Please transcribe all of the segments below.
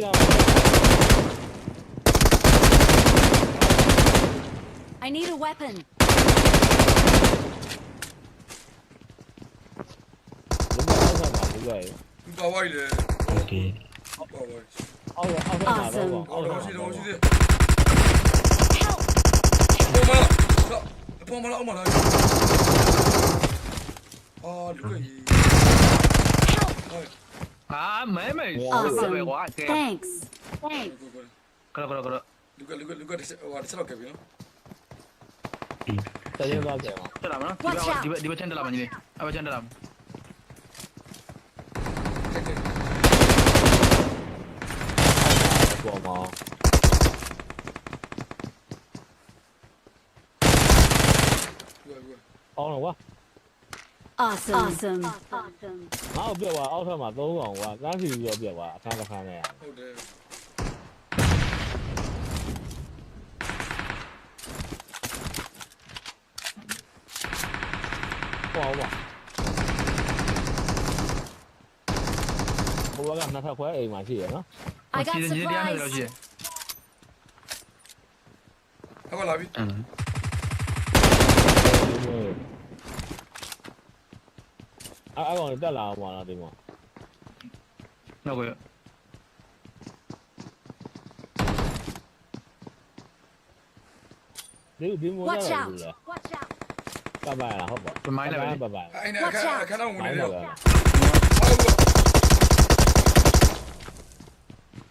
down. I need a weapon. Okay. ပေါ်မလားပေါ်မလားအောင်မလားအာလူကြီးအာမဲမဲ Awesome. ပဲကွာကဲ Thanks. Thanks. ကရကရကရလူကလူကလူကဟိုတစ်ချက်တော့ကပ်ပြီနော်တရင်သွားကြ Awesome. Awesome. Awesome. ငါ့ကိုပြက်သွားအောက်ထပ်မှာ၃ကောင်ကွာကန်းစီပြီးတော့ပြက်သွားအခန်းတစ်ခန်းနဲ့ဟုတ်တယ်ပေါ့ပါဘိုးကနှစ်ထပ်ခွဲအိမ်မှာရှိရနော် I got စီစဉ်ကြီးတရားနဲ့တော့ရှိ supplies. ဟုတ်လားပြီ အဲ့လိုအဲ့အဲ့ကောင်တက်လာအောင်ပါလားဒီမှာတော့ကိုဒီဒီမိုး Watch တက်လာ out. ဘူးလား Watch out. ပတ်ပါလားဟုတ်ပါမိုင်းလာပဲပတ်ပါအဲ့နဲ့အခန်းအခန်းတော့ဝင်မိုနေင်းတော့လာဟုတ်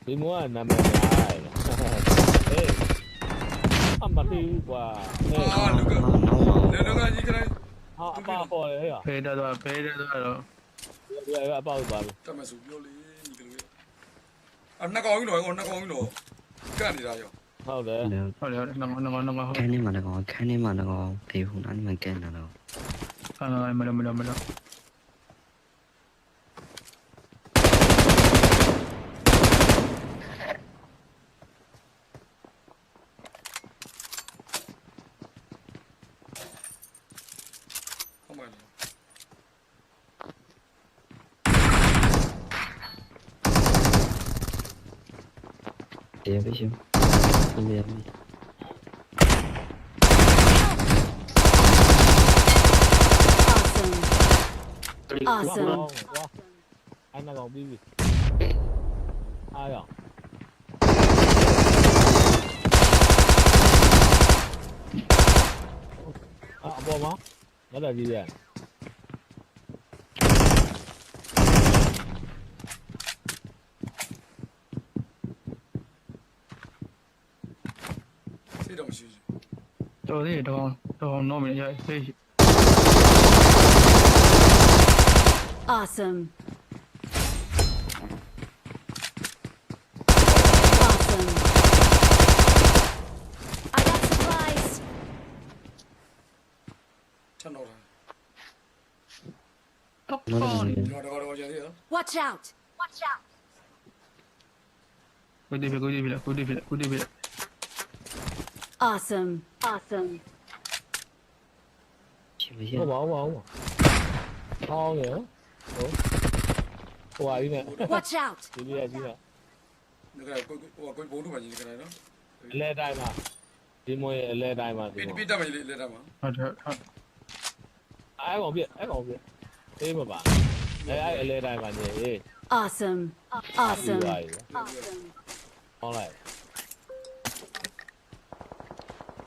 ဒီမိုးကနာမည်များတယ်အေးအမတီးကွာအေးအာလူကအော်နော အပါပေါ်လေဟဲ့ဖေးတက်တော့ဖေးတက်တော့တော့ဒီကအပေါက်ပါပြီတမဆူပြောလေညီကလေးအနှစ်ကောင်ကြီးတော့ဟိုနှစ်ကောင်ကြီးတော့ကန့်နေတာရောဟုတ်တယ်လေဟုတ်တယ်နော်နော်နော်နော်ခန်းထဲမှာလည်းကောခန်းထဲမှာလည်းကောဖေးဖုန်နားမှာကန်တာတော့ခဏလိုက်မလို့မလို့မလို့ တရားပဲရှင်ဒီရမယ် Awesome. Awesome. ကွာအဲ့နှစ်ကောင်ပြီးပြီ အားရအပေါ်မှာငါတို့ကြည့်ရစိတ်တော့မရှိဘူးတော်သေးတော့တော့နော်မရဖေး Awesome. Awesome. I got supplies. ထပ်တော့တာတော့နောက်တော့တော့တော့တော့တော့ကျန်သေးရော Watch out. Watch out. ကိုဒီဖေးကိုဒီဖေးကိုဒီဖေးကိုဒီဖေး Awesome. Awesome. ရှင်မရှင်ဟုတ်ပါဘူးပါဘူးဟောင်းရဟုတ်ဟိုဟာကြီးနဲ့ Watch out. ဒီလေးကြီးနဲ့ဒါကကိုဟိုကိုဘုံတို့မှညီကလေးနော်အလဲတိုင်းမှာဒီမွေးအလဲတိုင်းမှာဒီပြမှာပြတတ်မှလေလက်တမှာဟုတ်တယ်ဟုတ်အဲ့ကောင်ပြအဲ့ကောင်ပြအေးမပါအဲ့အဲ့အလဲတိုင်းမှာနေအေး Awesome. Awesome. ဟောင်းလိုက်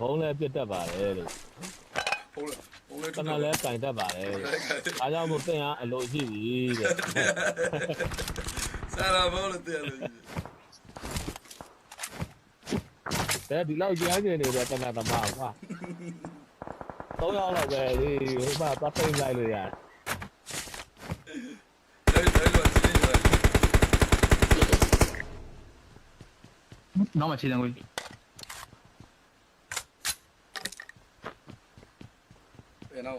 ဘုံလည်းပြတ်တတ်ပါတယ်လို့ဟုတ်လားဟုတ်လေခဏလဲကင်တတ်ပါတယ်အားကြောင့်မို့တင်အားအလိုရှိပြီတဲ့ဆရာဘောလို့တရားလို့တဲ့ဒီလောက်ကြားနေနေတဲ့တဏ္ဍသမားကွာသုံးယောက်လောက်ပဲဒီဟိုမှာပတ်သိမ့်လိုက်လို့ရတယ်အဲ့ဒါလို့ကြည့်နေတယ်နော်မချီတယ်ကို ဘယ်တော့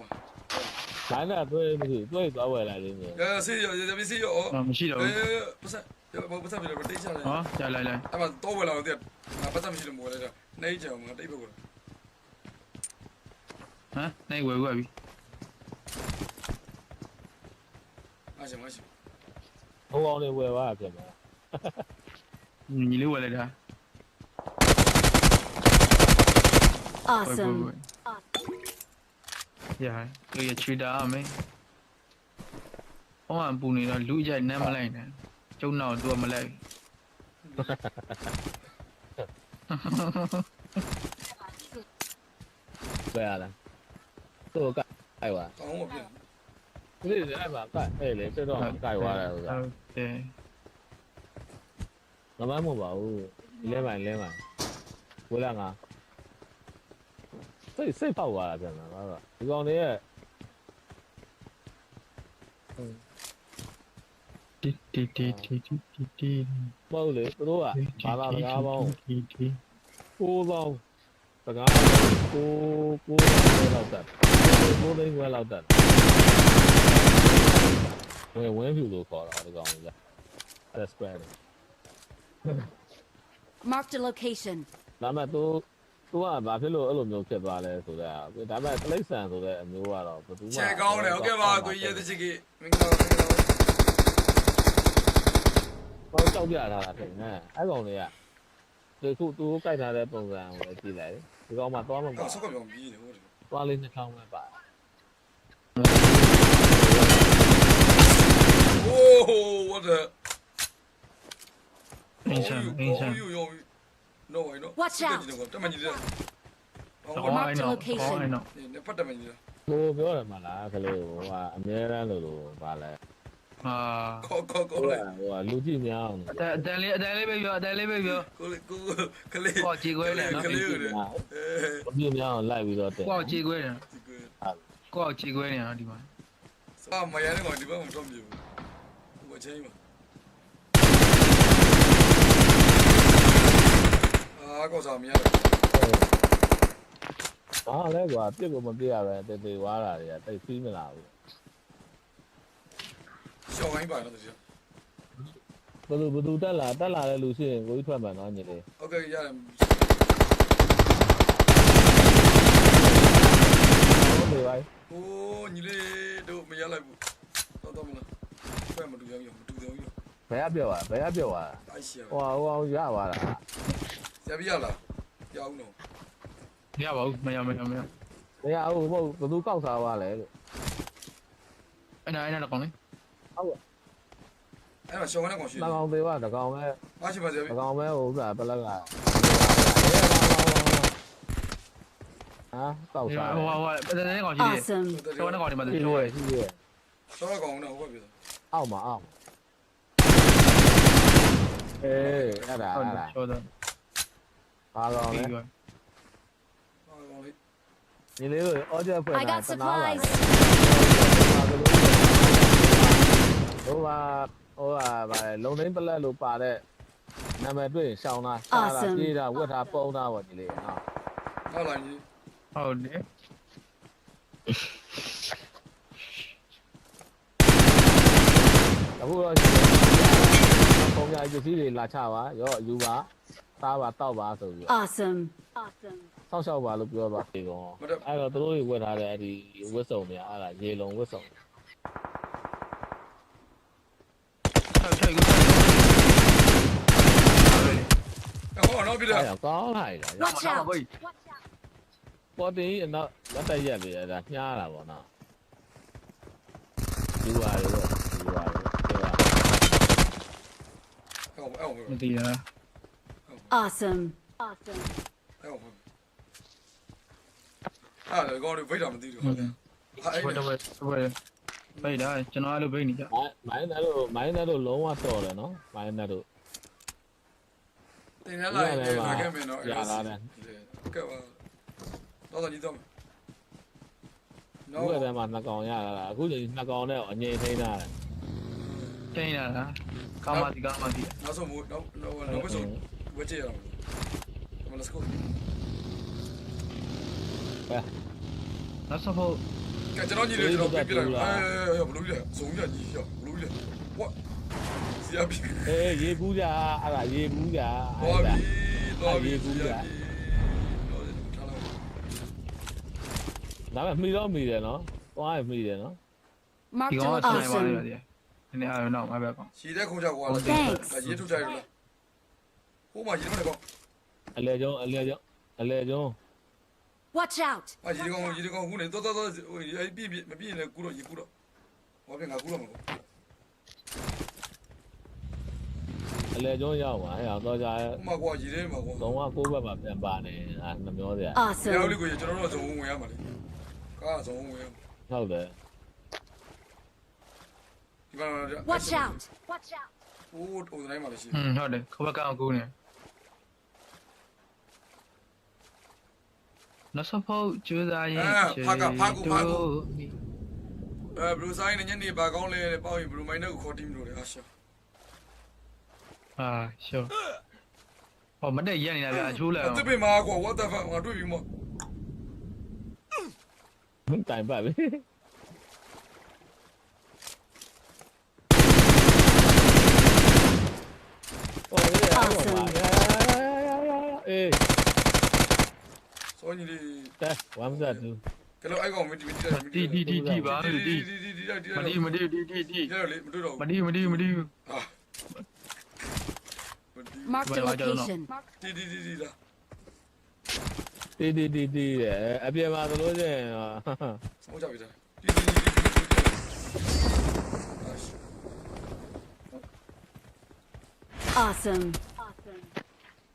လိုင်းနဲ့တွေ့မရှိတွေ့သွားဝယ်လိုက်လေးမျိုးအဲစီရောရစီရောမရှိတော့အဲဘူးပတ်စံပတ်စံပြတော့တိတ်ချတယ်ဟောကြာလိုက်လိုက်အဲ့မှာတော့ဝယ်လာတော့ငါပတ်စံမရှိလို့မဝယ်လိုက်တော့နေကြအောင်ငါတိတ်ပဲကွာဟမ်နိုင်ဝယ်ဝယ်ပြီအားရှင်မ ရှိဟိုအောင်လေးဝယ်သွားတာဖြစ်မှာညီလေးဝယ်လိုက်တာ Awesome. ရာလူရချွေတာအမေဟောအပူနေတော့လူကြိုက်နမ်းမလိုက်နဲ့ကျုံတော့သူကမလိုက်ဘယ်ရလဲသူ့ကအိုက်ပါတောင်းမပြည့်ဒီလေအဲ့မှာကအဲ့လေတော်တော်ကြိုက်သွားတယ်ဥစ္စာဟုတ်တယ်ငမမဟုတ်ပါဘူးလဲမိုင်လဲမိုင်ဝေးလာငါ စိတ်စိတ်ပေါက်သွားတာပြန်လာတော့ဒီကောင်လေးရဲ့တီတီတီတီတီတီတီမဟုတ်လေသူတို့ကဘာသာစကားပေါင်းတီတီကိုးပေါင်းစကားကိုကိုကိုလောက်တက်ကိုသိန်းခွဲလောက်တက်ဝင်ဝင်ဖြူလို့ခေါ်တာဒီကောင်ကြီးကအဲ့ square လေ Marked a location. ဒါပေမဲ့ तू तू ကဘာဖြစ်လို့အဲ့လိုမျိုးဖြစ်သွားလဲဆိုတော့ဒါပေမဲ့တိရစ္ဆာန်ဆိုတဲ့အမျိုးကတော့ဘယ်သူမှ ချေကောင်းတယ်ဟုတ်ကဲ့ပါကိုရဲတဲ့ချစ်ကြီးမင်္ဂလာပါမင်္ဂလာပါ ဘာလို့ကြောက်ပြထားတာဖြစ်နေအဲ့ကောင်လေးကဒီခု तू ကိုကြိုက်ထားတဲ့ပုံစံကိုလည်းကြည့်လိုက်ဒီကောင်မှသွားမှာပါ ကောက်ဆုပ်ကပြောင်းပြီးတယ်ဟုတ်တယ် သွားလေးနှာခေါင်းပဲပါ โอ้what the အင်းဆန်အင်းဆန် yo yo no way no Watch out. တမကြီးတယ်ဟောဟောအဲ့တော့ဟောအဲ့တော့နေဖတ်တမကြီးတယ်ကိုပြောတယ်မလားကလေးဟိုကအမြဲတမ်းလို့လို့ပါလဲအာခေါ်ခေါ်ဟိုခေါ်ကလိုက်ဟိုကလူကြည့်များအောင်အတန်အတန်လေးအတန်လေးပဲပြောအတန်လေးပဲပြောကိုကိုကလေးကောက်ကြည့်ခွဲတယ်နော်ကလေးရတယ်အဲလူကြည့်များအောင်လိုက်ပြီးတော့တယ်ကောက်ကြည့်ခွဲတယ်ဒီကိုကောက်ကြည့်ခွဲနေတော့ဒီမှာစာမရတဲ့ကောင်ဒီဘက်မှာတော့မြေဘူးဟိုချင်းမှာ အာကောက်စားမရဘူးဘာလဲကွာပြစ်ကိုမပြစ်ရပဲတေတေွားတာတွေကတိတ်စီးမလာဘူးရှောင်းတိုင်းပါတော့တချို့ဘယ်လိုဘယ်သူတက်လာတက်လာတဲ့လူရှိရင်ကိုကြီးထွက်မှန်တော့ညီလေးဟုတ်ကဲ့ရတယ်ဟုတ်လေပါโอ้ညီလေးတို့မရလိုက်ဘူးတော့တော့မလားဖက်မတူရောမတူရောဘယ်ရပြောပါဘယ်ရပြောပါဟိုဟိုရပါလား ပါတာရပြရလားရအောင်တော့ရပါဘူးမရမရမရမရဘူးမဟုတ်ဘယ်သူကောက်စားသွားလဲလို့အဲ့ဒါအဲ့ဒါကောင်းလေအဲ့မှာရှောင်းကနေကောင်ရှိနှကောင်သေးပါတကောင်ပဲအားရှိပါစေတကောင်ပဲဟိုဥစ္စာပလက်ကဟာကောက်ဟိုစားဟိုဟိုအဲ့ဒါလေးကောင်းကြည့်တယ် Awesome. ကျောင်းနဲ့ကောင်းဒီမှာရှိကျောရင်းရှိရရှောင်းကောင်တော့ဟုတ်ပြီအောက်မှာအောက်အေးအဲ့ဒါဟုတ်အဲ့တယ် ဒါကျော်တော့ဘာကောင်လဲပြီးပါအာကောင်လေးညီလေးတို့အော်ဂျက်ဖွဲ့ I တာ got တနာပါလေ supplies. ဟိုကဟိုကဗာလေလုံသိန်းပလက်လို့ပါတဲ့နာမည်တွေ့ရင်ရှောင်းတာရှာတာ Awesome. ပြေးတာဝတ်တာပုံတာပေါ့ညီလေးနော်နောက်လာကြီးဟုတ်တယ်အခုတော့ပုံပြပစ္စည်းတွေလာချပါရောယူပါ သားပါတောက်ပါဆိုပြီး Awesome. Awesome. ဆောက်ရှောက်ပါလို့ပြောသွားပြီကောအဲ့တော့သူတို့တွေဝတ်ထားတဲ့အဲ့ဒီဝတ်စုံတွေအဲ့ဒါရေလုံးဝတ်စုံချောက်ချောက်ကိုဟောတော့ပြတယ်အဲ့ဒါကောင်းလာတယ် Watch out. ဘိုးပေါ်တင်အနောက်လက်တက်ရက်ပြီးဒါညှားတာပေါ့နော်ယူပါရောယူပါရောပြောပါဟောအဲ့ဟောမသိရလား Awesome. Awesome. အဲ့ဟောအဲ့ဒါကောင်လေးဗိတ်တာမသိဘူးဟုတ်တယ်ဟာအဲ့ဘယ်တော့ဘယ်ဘယ်ဘယ်ဒါကျွန်တော်အဲ့လိုဘိတ်နေကြမိုင်းမိုင်းနဲ့တို့မိုင်းနဲ့တို့လုံးဝတော်တယ်နော်မိုင်းနဲ့တို့တင်ရလာရင်လာခဲ့မယ်နော်ကဲပါတော့တော့ညီတော့အခုကတည်းကနှစ်ကောင်ရလာတာအခုချိန်နှစ်ကောင်နဲ့အငြိမ်ထိန်းတာတယ်တိုင်းလာတာကာမတိကာမတိနောက်ဆုံးမို့နောက်နောက်နောက်ဆုံး ဝတ်ကြရအောင်မ let's go နောက်ဆုံးဖို့ကဲကျွန်တော်ညီလေးကျွန်တော်ပြပြလိုက်အဲဘလူးလေစုံရညီရဘလူးလေ what စီယာပြီအေးရေကူးကြအဲ့ဒါရေကူးကြဟောအဲ့ဒါပြီတော့ပြီစီယာပြီတော့ထားလိုက်ဒါပေမဲ့မှီတော့မှီတယ်နော်သွားရင်မှီတယ်နော်ဒီ Marked ကောင် a ကဆိုင်ပါလေ location. ဒီနေ့အားတော့မပဲကောင်ရှည်တဲ့ခုံချကွာလားရေးထုတ်ကြရလား ဟိုမှာရေလုံးနေပေါ့အလဲကျောင်းအလဲကျောင်းအလဲကျောင်း Watch out! ဟာရေကောင်ရေကောင်ဟိုနေသွားသွားသွားဟိုအဲ့ပြည့်ပြည့်မပြည့်ရင်လည်းကူတော့ရေကူတော့ဟောပြန်ငါကူတော့မှာပေါ့အလဲကျောင်းရောက်ပါဟဲ့တော့ကြာဟိုမှာကွာရေထဲမှာကွာတော့ကကိုယ့်ဘက်မှာပြန်ပါနေအဲ့မပြောစရာရေလုံး Awesome. လေးကိုကျွန်တော်တို့ကဇုံဝင်ရမှာလေကားဇုံဝင်ရမှာဟုတ်တယ်ဒီမှာ Watch out! Watch out! ဟိုအုံတိုင်းမှာလည်းရှိတယ် อืมဟုတ်တယ်ခဘကောင်ကူးနေ no support ကြိုးစားရင်ဖာကဖာကူဖာကူအဲဘလူးဆိုင်နဲ့ညနေပါကောင်းလဲပေါ့ရင်ဘလူးမိုင်းနဲ့ကိုခေါ်တီးမလို့လေအရှာအာရှော့ဟောမတက်ရက်နေတာဗျအချိုးလဲအောင်တစ်ပင်မှာကွာ what the fuck ငါတွေ့ပြီမော့တိုင်ပါပဲโอ้ยอ่ะเอ้ย Oni di. Tu. Kalau. Di di di di bang di. Di di di di di di di. Mark the location. Di di di di Awesome.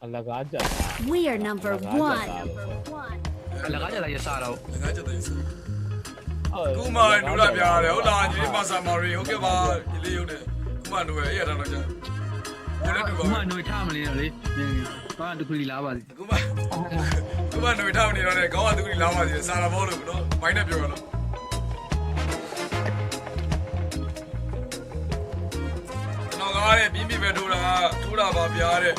အလကားကြက် We are number 1. အလကားကြက်လာရစားတော့ငါကြက်တယ်ဆိုကူမန်နူလာပြားတယ်ဟုတ်လားညီလေးပါစာမာရီဟုတ်ကဲ့ပါညီလေးရုပ်တယ်ကူမန်နူရဲ့အဲ့ရတာတော့ကြာကိုလည်းတူပါကူမန်နူထားမနေတော့လေဘာတခုလီလာပါစေကူမန်ကူမန်နူထားမနေတော့လေခေါင်းကတခုလီလာပါစေစာရာဘောလို့နော်မိုင်းနဲ့ပြောရတော့ကျွန်တော်ကားတဲ့ပြင်းပြပဲထိုးတာထိုးတာပါဗျာတဲ့